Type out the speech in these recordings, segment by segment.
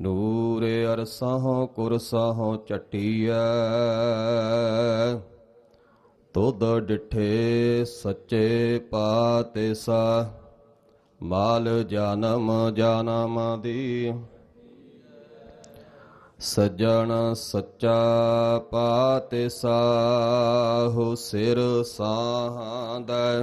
ਨੂਰ ਅਰਸਹੁ ਕੁਰਸਹੁ ਚਟੀਐ ਤੁਧ ਡਿਠੇ ਸੱਚੇ ਪਾਤਿਸਾ, ਮਾਲ ਜਨਮ ਜਨਮ ਦੀ। ਸੱਜਣ ਸੱਚਾ ਪਾਤਿਸਾ, ਹੋ ਸਿਰ ਸਾਹੰਦੈ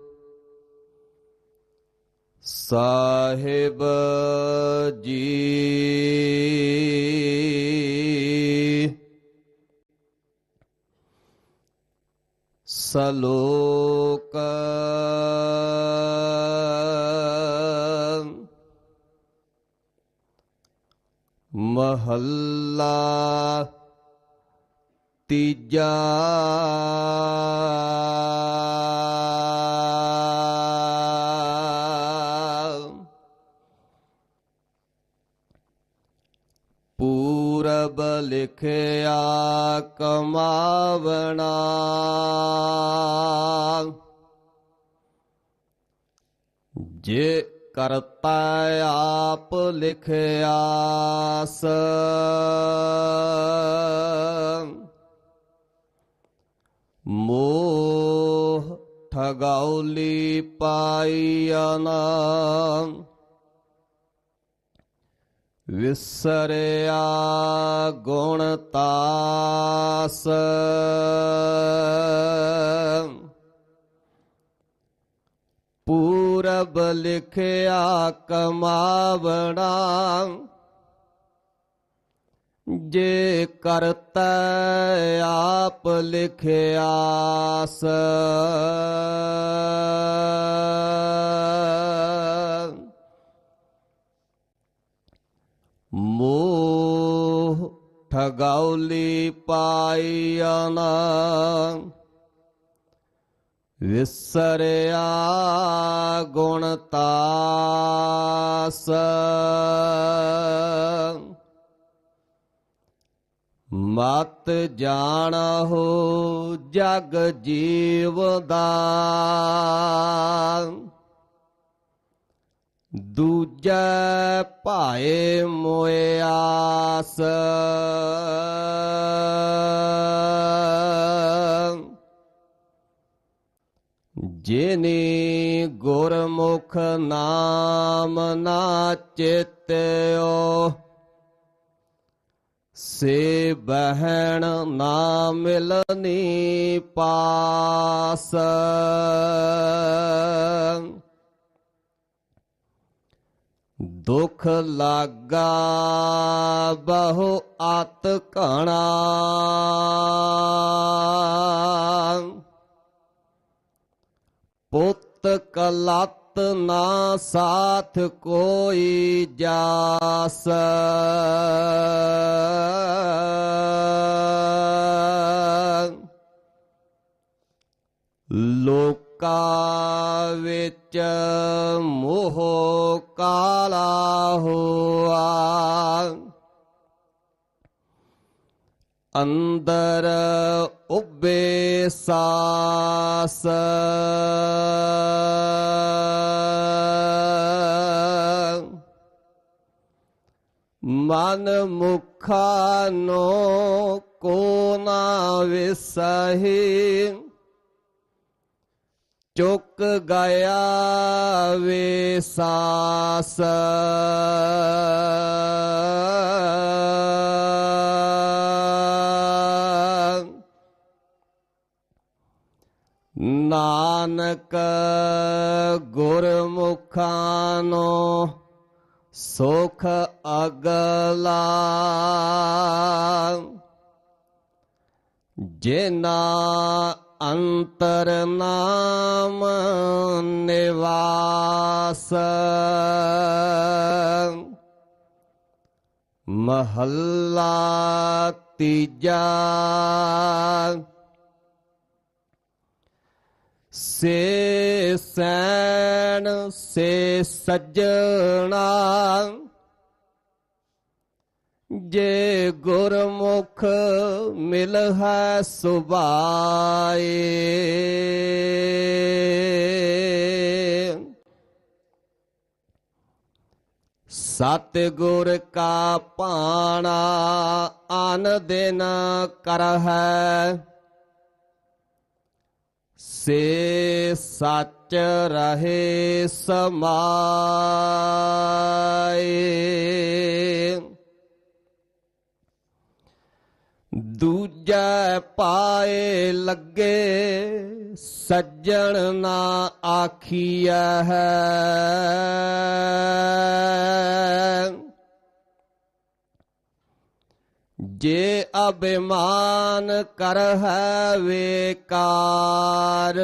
ਸਾਹਿਬ ਜੀ। ਸਲੋਕ ਮਹੱਲਾ ਤੀਜਾ ਲਿਖਿਆ ਕਮਾਵਣਾ। ਜੇ ਕਰਤਾ ਆਪ ਲਿਖਿਆਸ ਮੋਹ ਠਗਾਉਲੀ ਪਾਈਆਨਾ ਵਿਸਰਿਆ ਗੁਣ ਤਾਸ। ਪੂਰਬ ਲਿਖਿਆ ਕਮਾਵਣਾ। ਜੇ ਕਰਤਾ ਆਪ ਲਿਖਿਆਸ। ਠਗਾਉਲੀ ਪਾਈਆਨਾ ਵਿਸਰਿਆ ਗੁਣ ਤਾਸ। ਮਤ ਜਾਣਹੁ ਜਗ ਜੀਵ ਦਾ। ਦੂਜੈ ਭਾਏ ਮੋਇਆਸ ਜਿਨੀ ਗੁਰਮੁਖ ਨਾਮ ਨਾ ਚੇਤਿਓ ਸੇ ਬਹਿਣ ਨਾ ਮਿਲਨੀ ਪਾਸ। ਦੁਖ ਲਾਗਾ ਬਹੁ ਆਤ ਘਣਾ ਪੁੱਤ ਕਲਤ ਨਾ ਸਾਥ ਕੋਈ ਜਾਸ। ਲੋਕਾ ਵਿੱਚ ਮੋਹ ਕਾਲਾ ਹੋਆ ਅੰਦਰ ਉਬੇ ਸਾਸ ਮਨ ਮੁਖਾ ਨੋ ਕੋ ਨਾ ਵਿਸਹੀ ਚੁੱਕ ਗਿਆ ਵੇ ਸਾਸ ਨਾਨਕ ਗੁਰਮੁਖਾਂ ਨੋ ਸੁਖ ਅਗਲਾ। ਜਿਨਾ ਅੰਤਰ ਨਾਮ ਨਿਵਾਸ। ਮਹੱਲਾ ਤੀਜਾ। ਸੇ ਸੈਣ ਸੇ ਸੱਜਣਾ। ਜੇ ਗੁਰਮੁਖ ਮਿਲ ਹੈ ਸੁਭਾਏ ਸਤ ਗੁਰ ਕਾ ਪਾਣਾ ਅਨ ਦਿਨ ਕਰ ਹੈ ਸੇ ਸੱਚ ਰਹੇ ਸਮਾਏ। ਦੂਜੈ ਪਾਏ ਲੱਗੇ, ਸੱਜਣ ਨਾ ਆਖੀਐ ਹੈ। ਜੇ ਅਭਿਮਾਨ ਕਰ ਹੈ ਵੇਕਾਰ,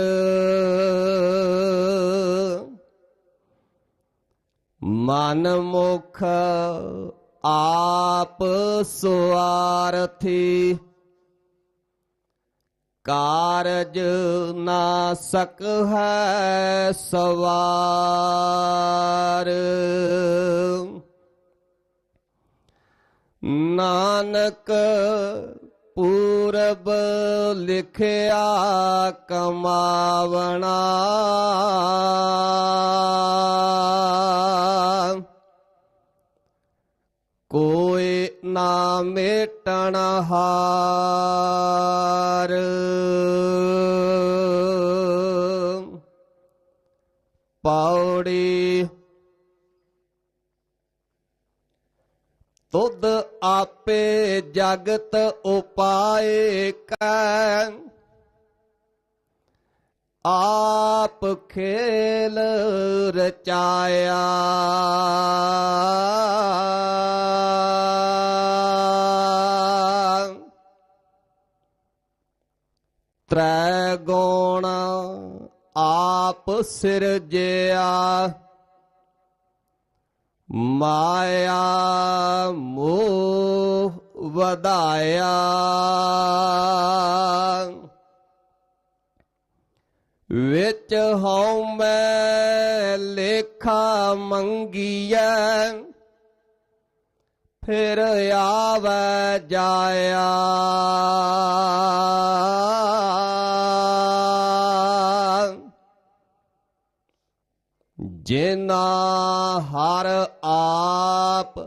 ਮਨ ਮੁਖ ਆਪ ਸੁਆਰਥੀ ਕਾਰਜ ਨਾਸ਼ਕ ਹੈ ਸਵਾਰ। ਨਾਨਕ ਪੂਰਬ ਲਿਖਿਆ ਕਮਾਵਣਾ। ਕੋ ਨਾ ਮੇਟਣ ਹਾਰ। ਪੌੜੀ ਤੁਧ ਆਪੇ ਜਗਤ ਉਪਾਏ ਕੈ। ਆਪ ਖੇਲ ਰਚਾਇਆ। ਤ੍ਰੈ ਗੁਣ ਆਪ ਸਿਰਜਿਆ, ਮਾਇਆ ਮੋਹ ਵਧਾਇਆ। ਵਿੱਚ ਹਉ ਮੈਂ ਲੇਖਾ ਮੰਗੀਐ, ਫਿਰ ਆਵੈ ਜਾਇਆ। ਜਿਨਾ ਹਰ ਆਪ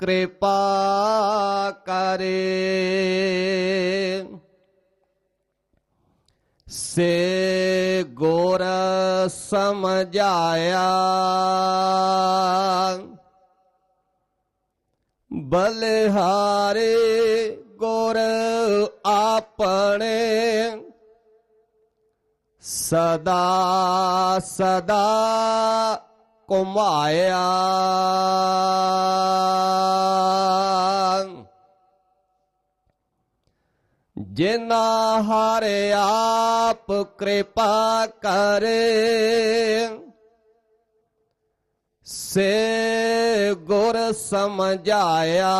ਕਿਰਪਾ ਕਰੇ। ਸੇ ਗੁਰ ਸਮਝਾਇਆ ਬਲਿਹਾਰੇ ਗੁਰ ਆਪਣੇ ਸਦਾ ਸਦਾ ਕੁਮਾਇਆ। ਜਿਨਾ ਹਰਿ ਆਪ ਕਿਰਪਾ ਕਰੇ ਸੇ ਗੁਰ ਸਮਝਾਇਆ।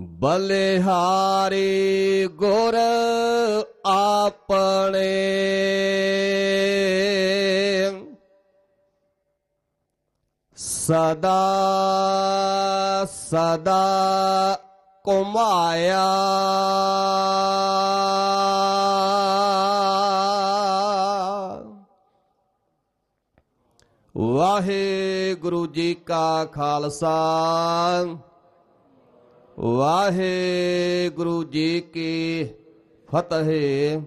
ਬਲਿਹਾਰੀ ਗੁਰ ਆਪਣੇ। ਸਦਾ ਸਦਾ ਕੁਮਾਇਆ ਵਾਹਿਗੁਰੂ ਜੀ ਕਾ ਖਾਲਸਾ। ਵਾਹਿਗੁਰੂ ਜੀ ਕੀ ਫਤਿਹ।